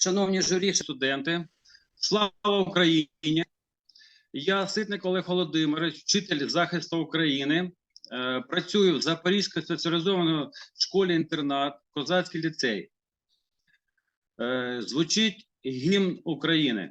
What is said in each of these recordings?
Шановні журі, студенти, слава Україні! Я Ситник Олег Володимирович, вчитель захисту України. Е, Працюю в Запорізькій спеціалізованій школі-інтернат, Козацький ліцей. Е, Звучить гімн України.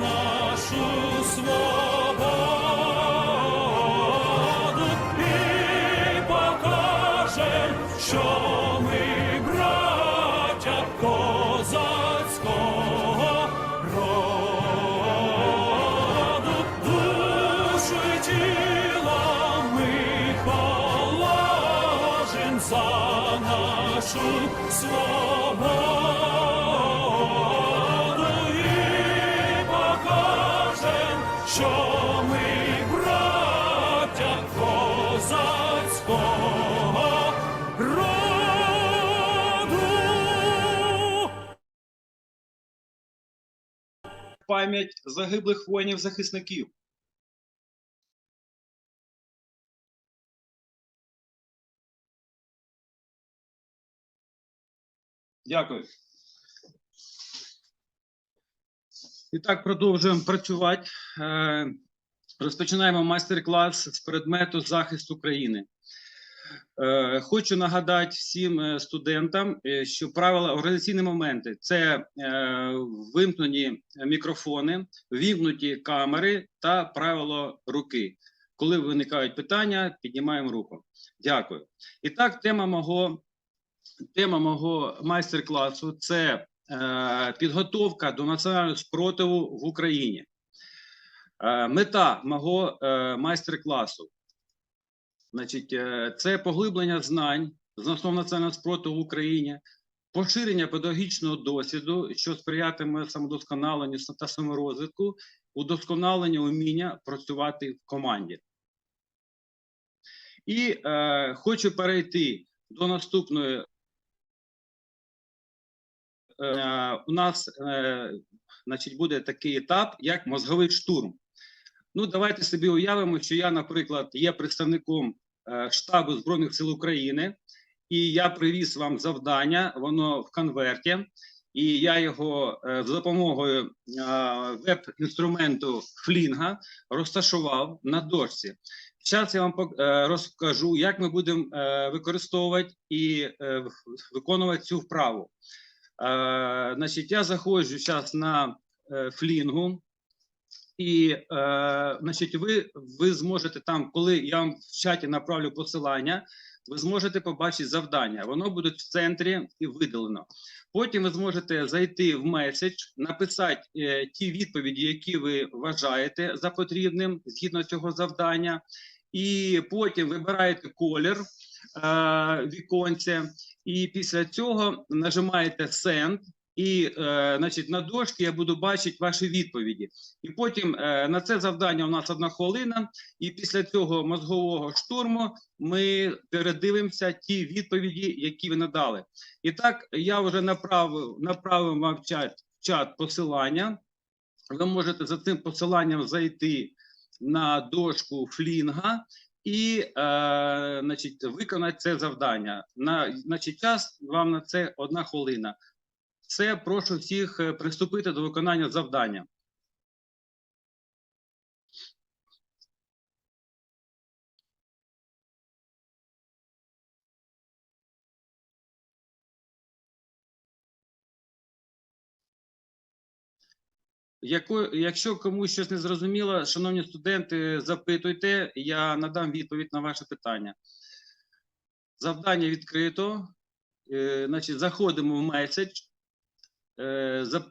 нашу свободу Пам'ять загиблих воїнів-захисників. Дякую. І так продовжуємо працювати. Е, Розпочинаємо майстер-клас з предмету захист України. Е, Хочу нагадати всім е, студентам, е, що правила організаційні моменти це вимкнені мікрофони, вімкнуті камери та правило руки. Коли виникають питання, піднімаємо руку. Дякую. І так, тема мого, тема мого майстер-класу це підготовка до національного спротиву в Україні. Мета мого майстер-класу Значить, е, це поглиблення знань з основ національного спротиву в Україні, поширення педагогічного досвіду, що сприятиме самодосконаленню та саморозвитку, удосконалення уміння працювати в команді. І е, хочу перейти до наступної. Е, у нас е, значить, буде такий етап, як мозговий штурм. Ну, давайте собі уявимо, що я, наприклад, є представником е, штабу Збройних сил України, і я привіз вам завдання, воно в конверті, і я його е, за допомогою е, веб-інструменту Флінга розташував на дошці. Зараз я вам розкажу, як ми будемо використовувати і виконувати цю вправу. Значить, я заходжу зараз на Флінгу. І, е, значить, ви, ви зможете там, коли я вам в чаті направлю посилання, ви зможете побачити завдання. Воно буде в центрі і видалено. Потім ви зможете зайти в меседж, написати е, ті відповіді, які ви вважаєте за потрібним згідно цього завдання, і потім вибираєте колір е, віконця, і після цього нажимаєте Send, і е, значить, на дошці я буду бачити ваші відповіді. І потім е, на це завдання у нас одна хвилина, і після цього мозгового штурму ми передивимося ті відповіді, які ви надали. І так я вже направив, направив вам в чат, в чат посилання. Ви можете за цим посиланням зайти на дошку Флінга і е, значить, виконати це завдання. На значить, час вам на це одна хвилина. Все, прошу всіх е, приступити до виконання завдання. Якщо комусь щось не зрозуміло, шановні студенти, запитуйте, я надам відповідь на ваше питання. Завдання відкрито. Е, значить, заходимо в меседж,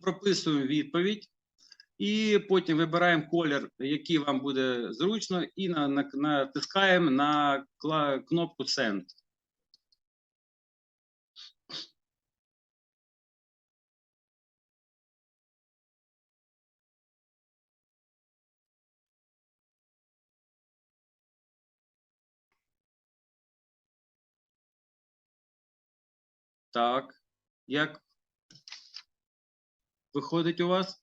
прописуємо відповідь, і потім вибираємо колір, який вам буде зручно, і на, на, натискаємо на кла- кнопку Send. Так, як виходить у вас?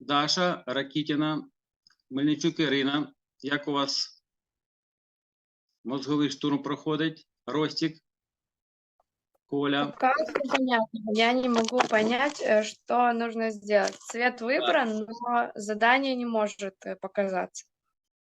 Даша Ракітіна, Мельничук Ірина. Як у вас мозговий штурм проходить? Ростік? Коля? Пока всё понятно. Я не могу понять, э, что нужно сделать. Цвет выбран, но задание не может э, показаться.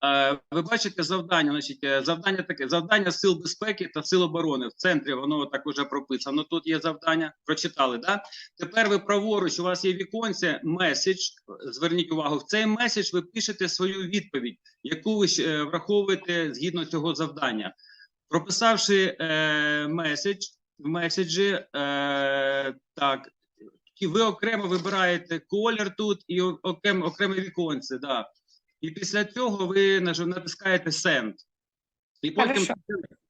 Е, Ви бачите завдання, значить, е, завдання таке: завдання сил безпеки та сил оборони. В центрі воно так уже прописано. Тут є завдання. Прочитали, да? Тепер ви праворуч, у вас є віконце, меседж. Зверніть увагу, в цей меседж ви пишете свою відповідь, яку ви ж, е, враховуєте згідно цього завдання. Прописавши е, меседж в меседжі, е, так. І ви окремо вибираєте колір тут і окремо, окреме віконце. Да. І після цього ви натискаєте Send. І потім Хорошо.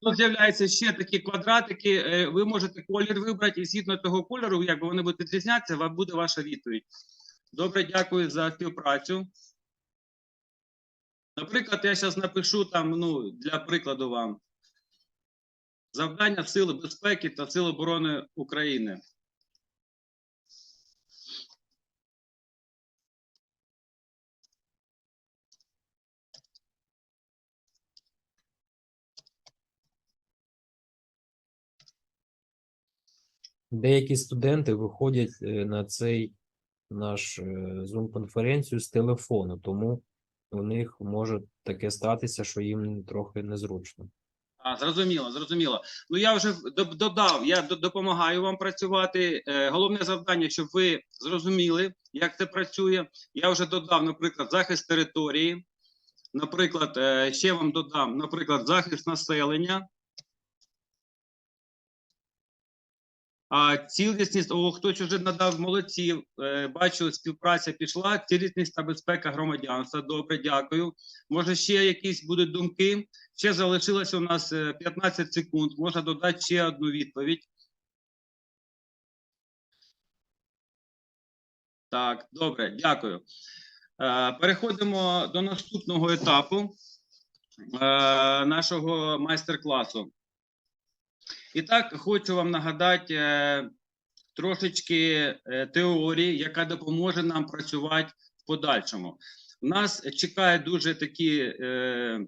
тут з'являються ще такі квадратики. е, Ви можете колір вибрати, і згідно того кольору, якби вони будуть відрізнятися, вам буде ваша відповідь. Добре, дякую за співпрацю. Наприклад, я зараз напишу там, ну, для прикладу вам. Завдання Сили безпеки та Сил оборони України. Деякі студенти виходять е, на цей наш Zoom-конференцію з телефону, тому у них може таке статися, що їм трохи незручно. А, зрозуміло, зрозуміло. Ну я вже додав, я допомагаю вам працювати. Е, головне завдання, щоб ви зрозуміли, як це працює. Я вже додав, наприклад, захист території. Наприклад, е, ще вам додам, наприклад, захист населення. А цілісність, о, хтось вже надав молодці. Е, бачу, співпраця пішла. Цілісність та безпека громадянства. Добре, дякую. Може, ще якісь будуть думки? Ще залишилося у нас е, 15 секунд. Можна додати ще одну відповідь. Так, добре, дякую. Е, Переходимо до наступного етапу е, нашого майстер-класу. І так, хочу вам нагадати е, трошечки е, теорії, яка допоможе нам працювати в подальшому. У нас чекають дуже такі е,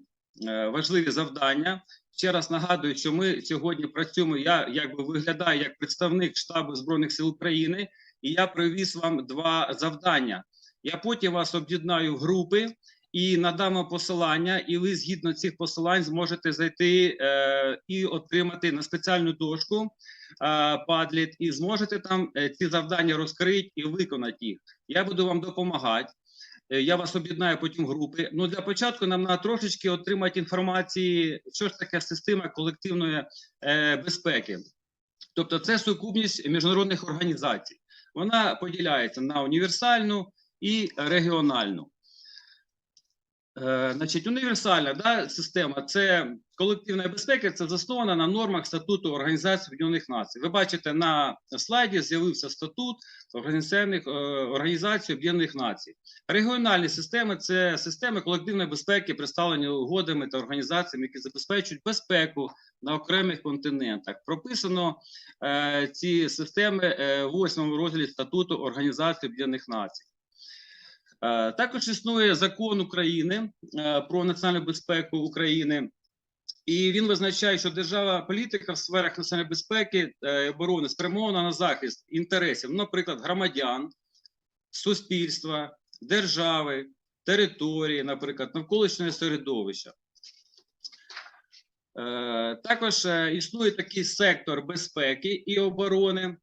важливі завдання. Ще раз нагадую, що ми сьогодні працюємо. Я якби виглядаю як представник штабу збройних сил України, і я привіз вам два завдання. Я потім вас об'єднаю в групи і надам вам посилання, і ви згідно цих посилань зможете зайти е, і отримати на спеціальну дошку е, Padlet, і зможете там е, ці завдання розкрити і виконати їх. Я буду вам допомагати. Е, Я вас об'єднаю потім групи. Ну для початку нам треба трошечки отримати інформації, що ж таке система колективної е, безпеки. Тобто, це сукупність міжнародних організацій. Вона поділяється на універсальну і регіональну. Е, значить, універсальна да, система це колективна безпека, це заснована на нормах статуту Організації Об'єднаних Націй. Ви бачите, на слайді з'явився статут е, організацій Об'єднаних Націй. Регіональні системи це системи колективної безпеки, представлені угодами та організаціями, які забезпечують безпеку на окремих континентах. Прописано е, ці системи е, в розділі статуту Організації Об'єднаних Націй. Е, Також існує закон України е, про національну безпеку України, і він визначає, що держава політика в сферах національної безпеки е, і оборони спрямована на захист інтересів, наприклад, громадян, суспільства, держави, території, наприклад, навколишнього середовища. Також існує такий сектор безпеки і оборони,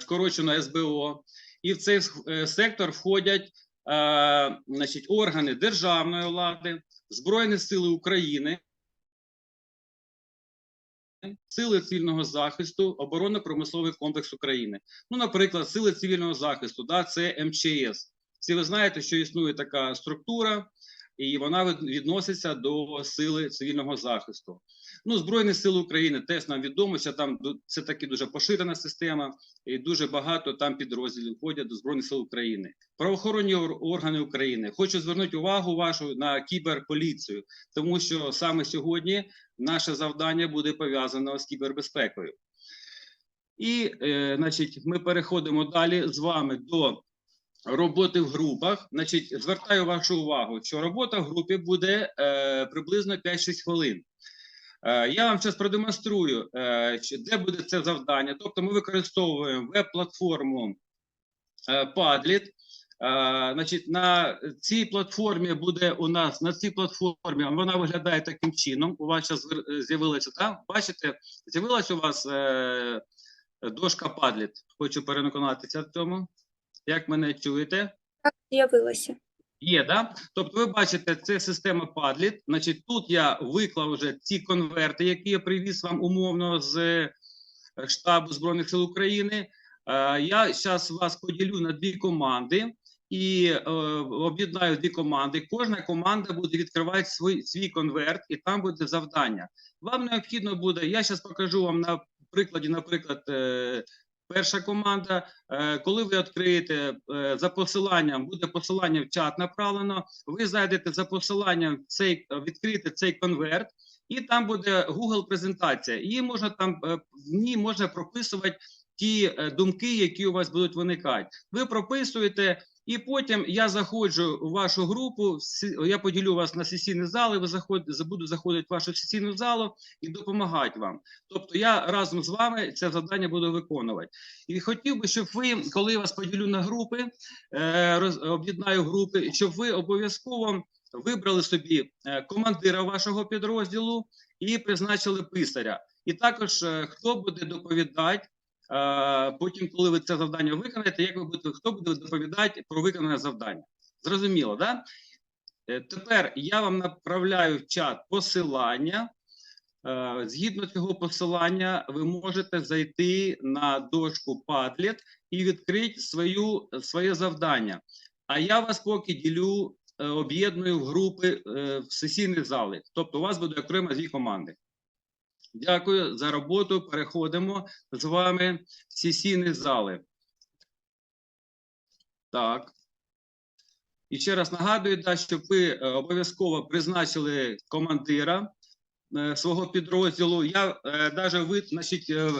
скорочено СБО, і в цей е, сектор входять е, значить, органи державної влади, Збройні Сили України, Сили цивільного захисту, оборонно-промисловий комплекс України. Ну, наприклад, сили цивільного захисту, да, це МЧС. Всі ви знаєте, що існує така структура, і вона відноситься до сили цивільного захисту. Ну, Збройні сили України теж нам відомо, що там це таки дуже поширена система, і дуже багато там підрозділів входять до Збройних сил України. Правоохоронні органи України. Хочу звернути увагу вашу на кіберполіцію, тому що саме сьогодні наше завдання буде пов'язане з кібербезпекою. І, е, значить, ми переходимо далі з вами до роботи в групах. Значить, звертаю вашу увагу, що робота в групі буде е, приблизно 5-6 хвилин. Е, я вам зараз продемонструю, е, де буде це завдання. Тобто, ми використовуємо веб-платформу е, Padlet. Значить, на цій платформі буде у нас на цій платформі вона виглядає таким чином. У вас зараз з'явилася там. Бачите, з'явилася у вас дошка Padlet. Хочу переконатися в цьому. Як мене чуєте? Так, З'явилося. Є, да? Тобто, ви бачите, це система Padlet. Значить, тут я виклав вже ці конверти, які я привіз вам умовно з е, штабу Збройних сил України. Е, Я зараз вас поділю на дві команди і е, об'єднаю дві команди. Кожна команда буде відкривати свій, свій конверт, і там буде завдання. Вам необхідно буде, я зараз покажу вам на прикладі, наприклад, перша команда. Е, Коли ви відкриєте е, за посиланням, буде посилання в чат направлено. Ви зайдете за посиланням в цей відкрити цей конверт, і там буде Google презентація. І можна там е, в ній можна прописувати ті думки, які у вас будуть виникати. Ви прописуєте. І потім я заходжу у вашу групу. Я поділю вас на сесійні зали. Ви заходите, буду заходити в вашу сесійну залу і допомагати вам. Тобто я разом з вами це завдання буду виконувати. І хотів би, щоб ви, коли вас поділю на групи, е, роз- об'єднаю групи, щоб ви обов'язково вибрали собі е, командира вашого підрозділу і призначили писаря. І також е, хто буде доповідати. Е, Потім, коли ви це завдання виконаєте, як ви будете, хто буде доповідати про виконане завдання? Зрозуміло, да? Е, Тепер я вам направляю в чат посилання. Е, Згідно цього посилання, ви можете зайти на дошку Padlet і відкрити свою, своє завдання. А я вас поки ділю, об'єдную в групи в сесійні зали. Тобто, у вас буде окремо дві команди. Дякую за роботу. Переходимо з вами в сесійні зали. Так. І ще раз нагадую, да, щоб ви е, обов'язково призначили командира е, свого підрозділу. Я навіть значить, е,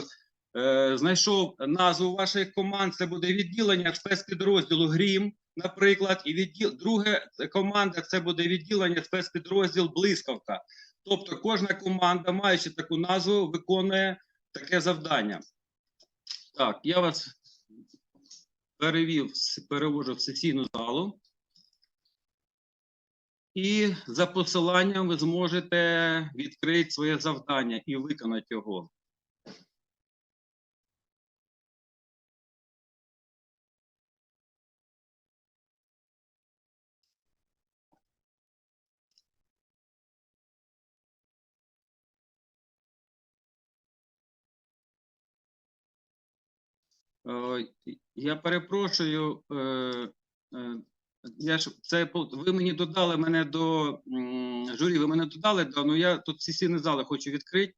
е, знайшов назву ваших команд. Це буде відділення спецпідрозділу Грім, наприклад, і відділ друге команда це буде відділення спецпідрозділ Блискавка. Тобто, кожна команда, маючи таку назву, виконує таке завдання. Так, я вас перевів, перевожу в сесійну залу. І за посиланням ви зможете відкрити своє завдання і виконати його. Я перепрошую, е, е, я ж це ви мені додали мене до журі, ви мене додали, да, ну я тут сесійні зали хочу відкрити.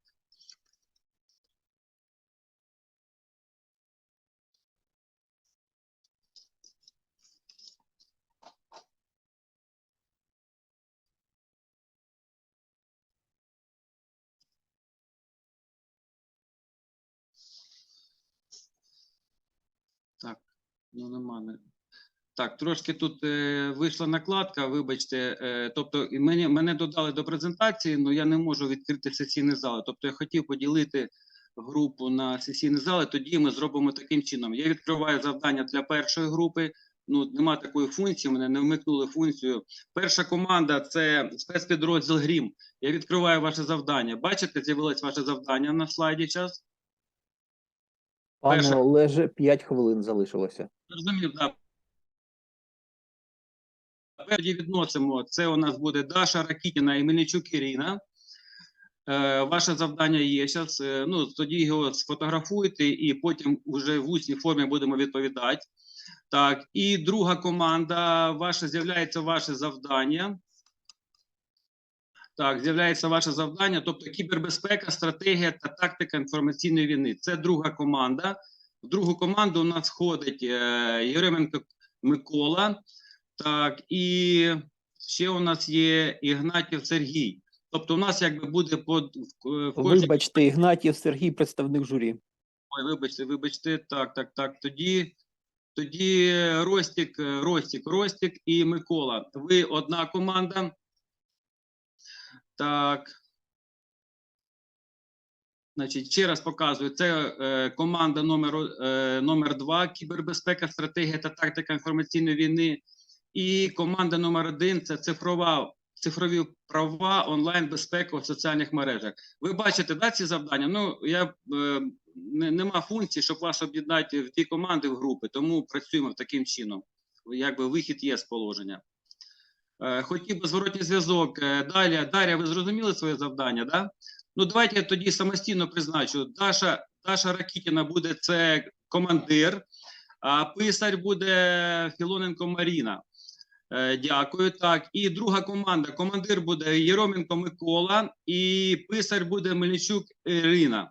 Так, ну нема. Не... Так, трошки тут е, вийшла накладка, вибачте. Е, тобто, і мені, мене додали до презентації, але я не можу відкрити сесійні зали. Тобто, я хотів поділити групу на сесійні зали, тоді ми зробимо таким чином. Я відкриваю завдання для першої групи, ну, нема такої функції, мене не вмикнули функцію. Перша команда це спецпідрозділ Грім. Я відкриваю ваше завдання. Бачите, з'явилось ваше завдання на слайді час. Пане Перше. Олеже, 5 хвилин залишилося. Зрозумів, так. Тоді відносимо. Це у нас буде Даша Ракітіна і Мельничук Ірина. Е, ваше завдання є зараз. Ну, тоді його сфотографуйте і потім вже в усній формі будемо відповідати. Так, і друга команда. Ваше з'являється ваше завдання. Так, з'являється ваше завдання, тобто кібербезпека, стратегія та тактика інформаційної війни. Це друга команда. В другу команду у нас входить е, Єременко Микола. Так, і ще у нас є Ігнатів Сергій. Тобто, у нас якби буде по в, кожній Вибачте, Ігнатів Сергій, представник журі. Ой, вибачте, вибачте, так, так, так. Тоді, тоді Ростік, е, Ростік, Ростік і Микола. Ви одна команда. Так. Значить, ще раз показую. Це е, команда номер е, номер 2 кібербезпека, стратегія та тактика інформаційної війни. І команда номер 1 це цифрова, цифрові права, онлайн безпека у соціальних мережах. Ви бачите, да, ці завдання? Ну, я е, не, нема функції, щоб вас об'єднати в дві команди в групи, тому працюємо таким чином. Якби вихід є з положення. Е, хотів би зворотній зв'язок. Е, Далі, Дар'я, ви зрозуміли своє завдання, да? Ну, давайте я тоді самостійно призначу. Даша, Даша Ракітіна буде це командир, а писар буде Філоненко Маріна. Е, Дякую. Так, і друга команда. Командир буде Єроменко Микола, і писар буде Мельничук Ірина.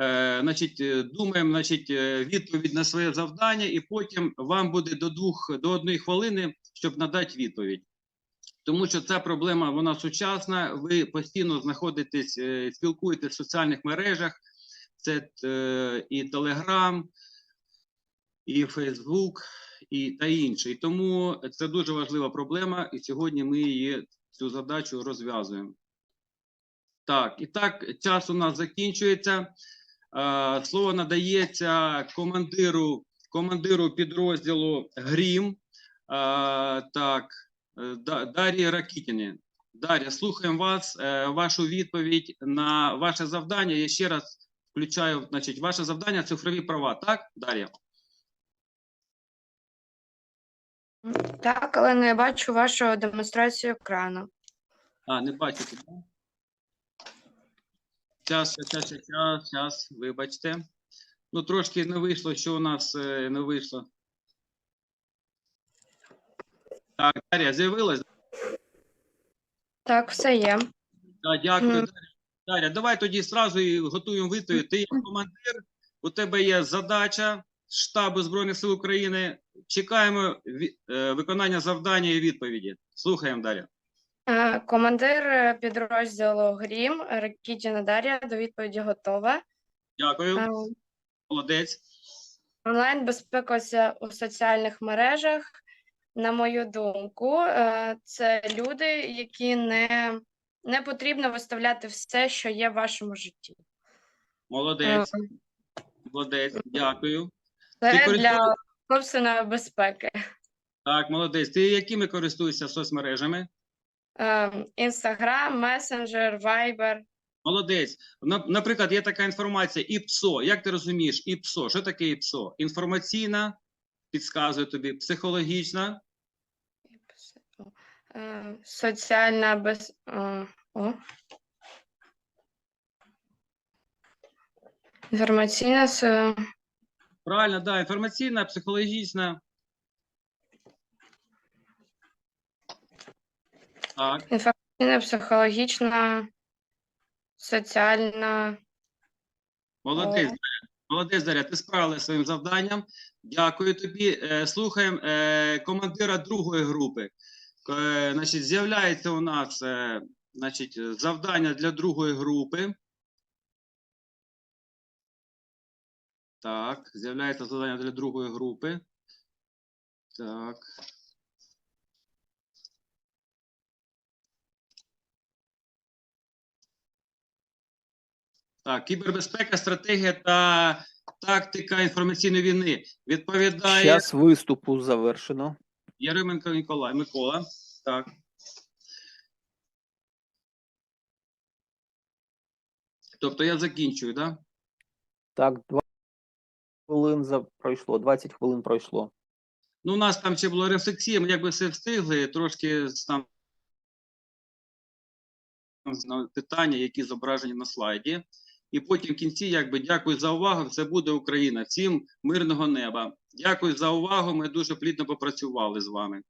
Е, значить, е, думаємо, значить, е, відповідь на своє завдання, і потім вам буде до двох до одної хвилини, щоб надати відповідь. Тому що ця проблема вона сучасна. Ви постійно знаходитесь, е, спілкуєтесь в соціальних мережах. Це е, і Telegram, і Facebook, і та інше. І тому це дуже важлива проблема, і сьогодні ми її цю задачу розв'язуємо. Так, і так, час у нас закінчується. Е, Слово надається командиру, командиру підрозділу Грім. Так, Дар'ї Ракітіні. Дар'я, слухаємо вас, е, вашу відповідь на ваше завдання. Я ще раз включаю, значить, ваше завдання цифрові права, так, Дар'я? Так, але не бачу вашу демонстрацію екрану. А, не бачите, так? Час, час, час, час, час, вибачте. Ну, трошки не вийшло, що у нас е, не вийшло. Так, Дар'я, з'явилась? Так, все є. Так, дякую, Мгм. Дар'я. Дар'я, давай тоді зразу і готуємо відповідь. Ти як командир, у тебе є задача штабу Збройних сил України. Чекаємо ві- е, виконання завдання і відповіді. Слухаємо, Дар'я. Е, Командир е, підрозділу Грім Ракітіна Дар'я до відповіді готова. Дякую, Е, молодець. Онлайн безпека у соціальних мережах, на мою думку, е, це люди, які не, не потрібно виставляти все, що є в вашому житті. Молодець, молодець, дякую. Це Ти для собственної безпеки. Так, молодець. Ти якими користуєшся соцмережами? Інстаграм, месенджер, вайбер. Молодець. На- Наприклад, є така інформація ІПСО. Як ти розумієш, ІПСО? Що таке ІПСО? Інформаційна, підказує тобі, психологічна, Е, Соціальна без... е, О. Інформаційна правильно, да, інформаційна, психологічна. Так, інформаційна, психологічна, соціальна. молодець. Молодець, Дар'я, ти справилася своїм завданням. Дякую тобі. Е, Слухаємо е, командира другої групи. Е, Значить, з'являється у нас е, значить, завдання для другої групи. Так, з'являється завдання для другої групи. Так. Так, кібербезпека, стратегія та тактика інформаційної війни відповідає Час виступу завершено. Яременко Ніколай Микола. Так. Тобто я закінчую, так? Да? Так, 20 хвилин за... пройшло, 20 хвилин пройшло. Ну, у нас там ще була рефлексія, ми якби все встигли, трошки там питання, які зображені на слайді. І потім в кінці, якби дякую за увагу. Це буде Україна. Всім мирного неба. Дякую за увагу. Ми дуже плідно попрацювали з вами.